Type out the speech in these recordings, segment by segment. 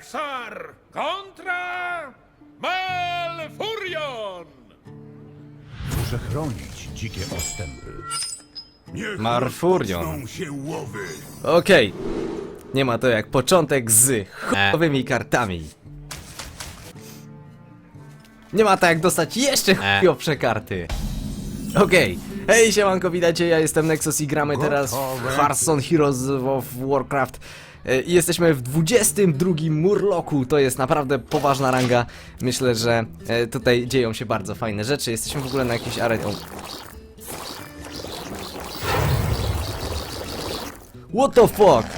Rexar kontra Malfurion! Muszę chronić dzikie ostępy. Niech Marfurion. rozpoczną się łowy. Okej. Nie ma to jak początek z chujowymi kartami. Nie ma to jak dostać jeszcze chujowsze karty. Okej. Hej, siemanko, witajcie, ja jestem Nexus i gramy teraz w. Hearthstone Heroes of Warcraft. E, I jesteśmy w 22 Murloku, to jest naprawdę poważna ranga. Myślę, że e, tutaj dzieją się bardzo fajne rzeczy. Jesteśmy w ogóle na jakiejś arenie. What the fuck?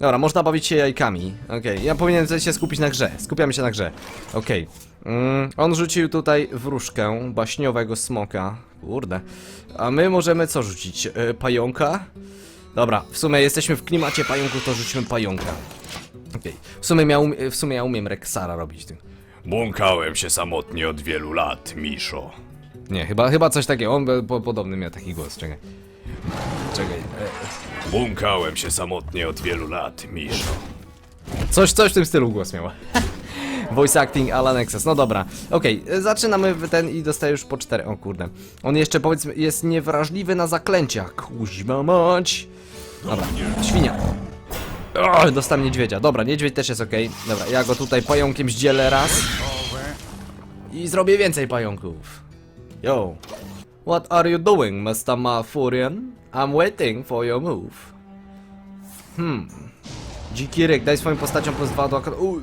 Dobra, można bawić się jajkami. Okej, ja powinienem się skupić na grze. Skupiamy się na grze. Okej. Mm, on rzucił tutaj wróżkę baśniowego smoka. Kurde. A my możemy co rzucić? E, pająka? Dobra, w sumie jesteśmy w klimacie pająków, to rzucimy pająka. Okej. W sumie ja w sumie ja umiem Rexara robić tym. Błąkałem się samotnie od wielu lat, Miszo. Nie, chyba, chyba coś takiego. On po, podobny miał taki głos, czekaj. Czekaj. E, Błąkałem się samotnie od wielu lat, Miszo. Coś, coś w tym stylu głos miał. Voice acting Alan. No dobra. Okej, y, zaczynamy ten i dostaję już po cztery. O kurde. On jeszcze powiedzmy jest niewrażliwy na zaklęcia. Kuźma mać. Dobra, świnia. O, dostałem niedźwiedzia. Dobra, niedźwiedź też jest okej. Dobra, ja go tutaj pająkiem zdzielę raz. I zrobię więcej pająków. Yo. What are you doing, Mr. Malfurion? I'm waiting for your move. Hmm. Dziki ryk, daj swoim postaciom plus 2 do ak- Uj.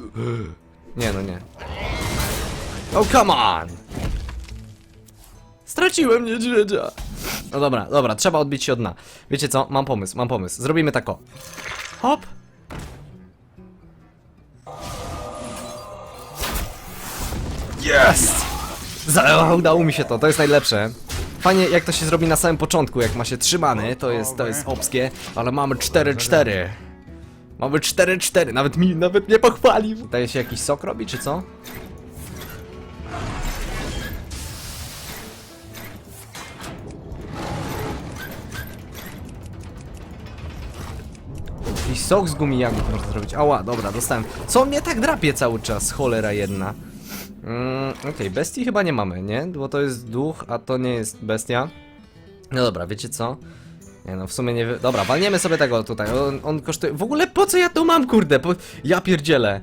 Nie no nie. Oh come on! Straciłem niedźwiedzia! No dobra, dobra, trzeba odbić się od dna. Wiecie co? Mam pomysł, mam pomysł. Zrobimy tak o. Hop! Jest! Za- Udało mi się to, to jest najlepsze. Fajnie jak to się zrobi na samym początku, jak ma się trzymany, to jest, to jest obskie, ale mamy 4-4. Mamy 4-4, nawet mi, nawet nie pochwalił. Daje się jakiś sok robi, czy co? Jakiś sok z gumi jagód można zrobić. Ała, dobra, dostałem. Co mnie tak drapie cały czas, cholera jedna. Mm, Okej, bestii chyba nie mamy, nie? Bo to jest duch, a to nie jest bestia. No dobra, wiecie co? Nie no, w sumie nie wy... Dobra, walniemy sobie tego tutaj. On, on kosztuje... W ogóle po co ja to mam, kurde? Po... Ja pierdzielę.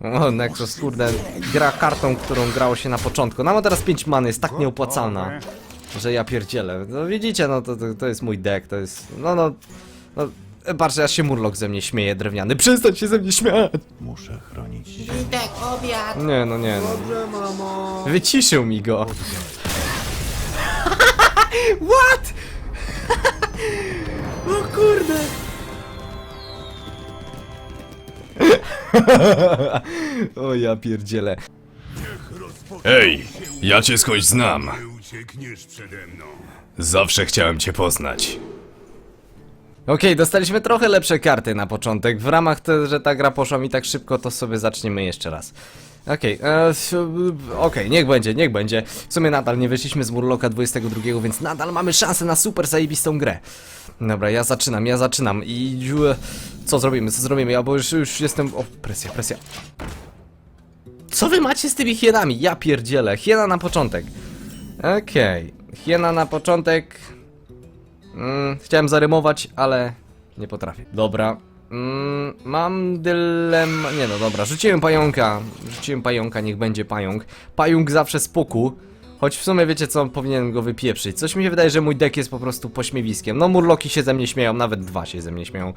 O, Nexus, kurde, gra kartą, którą grało się na początku. No ma teraz 5 many, jest tak nieopłacalna, że ja pierdzielę. No widzicie, no to, to, to jest mój deck, to jest... No, no... no Patrzcie, aż się Murloc ze mnie śmieje, drewniany. Przestań się ze mnie śmiać! Muszę chronić dzikie Witek, obiad! Nie, no nie, no. Dobrze, mamo! Wyciszył mi go. What? O kurde. o ja pierdzielę. Ej, ja cię skądś znam. Nie uciekniesz przede mną. Zawsze chciałem cię poznać. Okej, dostaliśmy trochę lepsze karty na początek. W ramach te, że ta gra poszła mi tak szybko, to sobie zaczniemy jeszcze raz. Okej, e, s- okej, niech będzie, niech będzie. W sumie nadal nie wyszliśmy z Murloka 22, więc nadal mamy szansę na super zajebistą grę. Dobra, ja zaczynam, ja zaczynam i... Co zrobimy, co zrobimy? Ja bo już, już jestem... O, presja, presja. Co wy macie z tymi hienami? Ja pierdzielę. Hiena na początek. Okej, hiena na początek... Mm, chciałem zarymować, ale nie potrafię. Dobra. Mm, mam dylem... Nie no, dobra. Rzuciłem pająka. Rzuciłem pająka, niech będzie pająk. Pająk zawsze spoko. Choć w sumie wiecie co, powinienem go wypieprzyć. Coś mi się wydaje, że mój deck jest po prostu pośmiewiskiem. No, murloki się ze mnie śmieją, nawet dwa się ze mnie śmieją.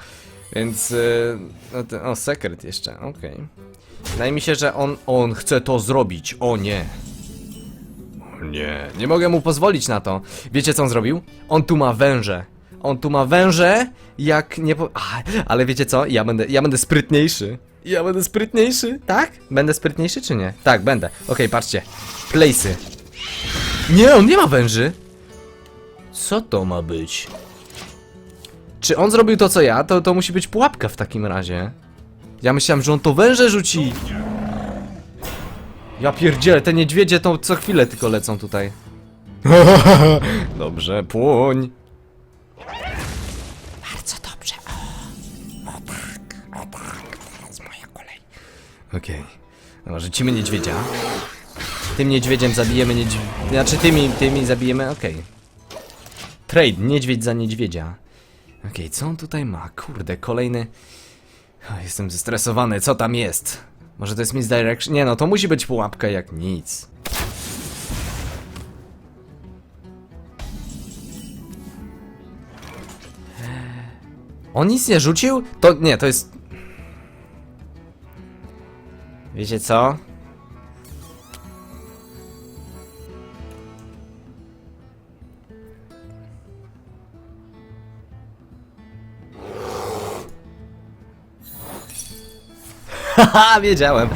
Więc... Yy, no to, o, sekret jeszcze, okej. Wydaje mi się, że on... On chce to zrobić. O nie. Nie, nie mogę mu pozwolić na to. Wiecie co on zrobił? On tu ma węże. On tu ma węże, jak nie po... Ale wiecie co? Ja będę, ja będę sprytniejszy. Ja będę sprytniejszy, tak? Będę sprytniejszy czy nie? Tak, będę. Okej, patrzcie. Place'y. Nie, on nie ma węży. Co to ma być? Czy on zrobił to co ja? To, to musi być pułapka w takim razie. Ja myślałem, że on to węże rzuci. Ja pierdzielę, te niedźwiedzie to co chwilę tylko lecą tutaj. Dobrze, płoń. Bardzo dobrze. O, o tak, o tak. Teraz moja Okej. Dobra, rzucimy niedźwiedzia. Tym niedźwiedziem zabijemy niedźwiedzia. Znaczy tymi, tymi zabijemy, okej. Trade, niedźwiedź za niedźwiedzia. Okej, co on tutaj ma? Kurde, kolejny... O, Jestem zestresowany, co tam jest? Może to jest misdirection? Nie no, to musi być pułapka jak nic. On nic nie rzucił? To nie, to jest... Wiecie co? Haha, wiedziałem.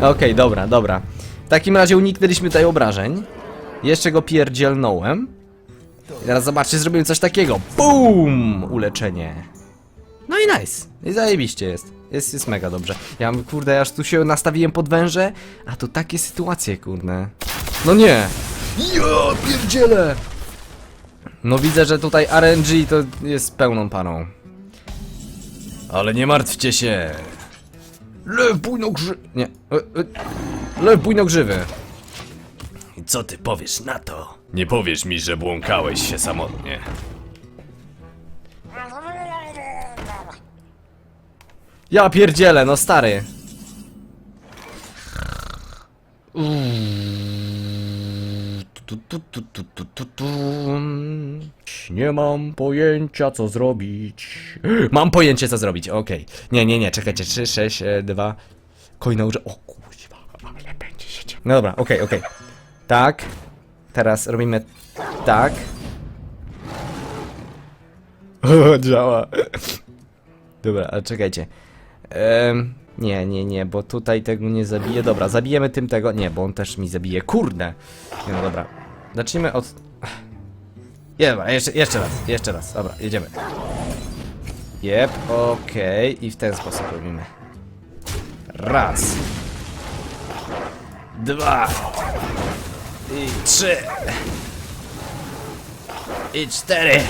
Okej, dobra, dobra. W takim razie uniknęliśmy tutaj obrażeń. Jeszcze go pierdzielnąłem. I teraz zobaczcie, zrobiłem coś takiego. BUM! Uleczenie. No i nice. I zajebiście jest. Jest, jest mega dobrze. Ja kurde, aż tu się nastawiłem pod węże, a tu takie sytuacje, kurde. No nie. Ja pierdzielę! No widzę, że tutaj RNG to jest pełną parą. Ale nie martwcie się. Lew bujno grzy... Nie. E, e, lew bujno grzywy. I co ty powiesz na to? Nie powiesz mi, że błąkałeś się samotnie. Ja pierdzielę, no stary. Tu, tu, tu, tu, tu, tu, tu. Nie mam pojęcia co zrobić. Mam pojęcie co zrobić, okej. Nie, nie, nie, czekajcie. 3, 6, 2. Kojna uże. O kurwa, ale będzie się działo. No dobra, okej, okej. Tak. Teraz robimy tak. O, działa. Dobra, ale czekajcie. Em, nie, nie, nie, bo tutaj tego nie zabiję. Dobra, zabijemy tym tego. Nie, bo on też mi zabije. Kurde! Nie, no dobra. Zacznijmy od. Nie, dobra, jeszcze, jeszcze raz, jeszcze raz. Dobra, jedziemy. Jep, okej. I w ten sposób robimy. Raz. Dwa. I trzy. I cztery.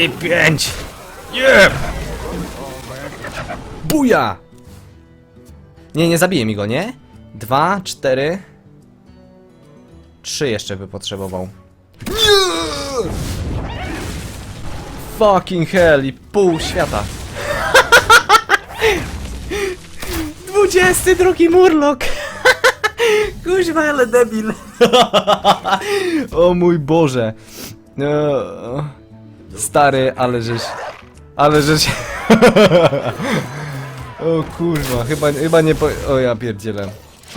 I pięć. Jep! Buja! Nie, nie zabije mi go, nie? Dwa, cztery. Trzy jeszcze by potrzebował. Nie! Fucking hell i pół świata. 22 Murloc! Kuźwa, ale debil. o mój Boże. Eee, Stary, ale żeś... Ale żeś... o kurwa, chyba, chyba nie po... O ja pierdzielę.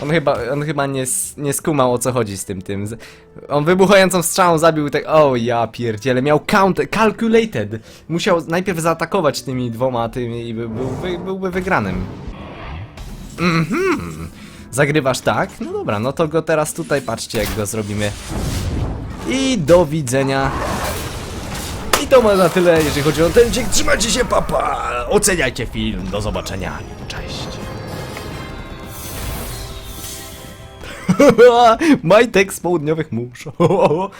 On chyba, on chyba nie, nie skumał o co chodzi z tym tym. Z- On wybuchającą strzałą zabił tak... O ja pierdzielę, miał count... Calculated. Musiał najpierw zaatakować tymi dwoma tymi i by, byłby, byłby wygranym. Mhm. Zagrywasz tak? No dobra, no to go teraz tutaj patrzcie jak go zrobimy. I do widzenia. To ma na tyle, jeżeli chodzi o ten dzień. Trzymajcie się, papa! Oceniajcie film. Do zobaczenia. Cześć. Majtek z południowych mórz.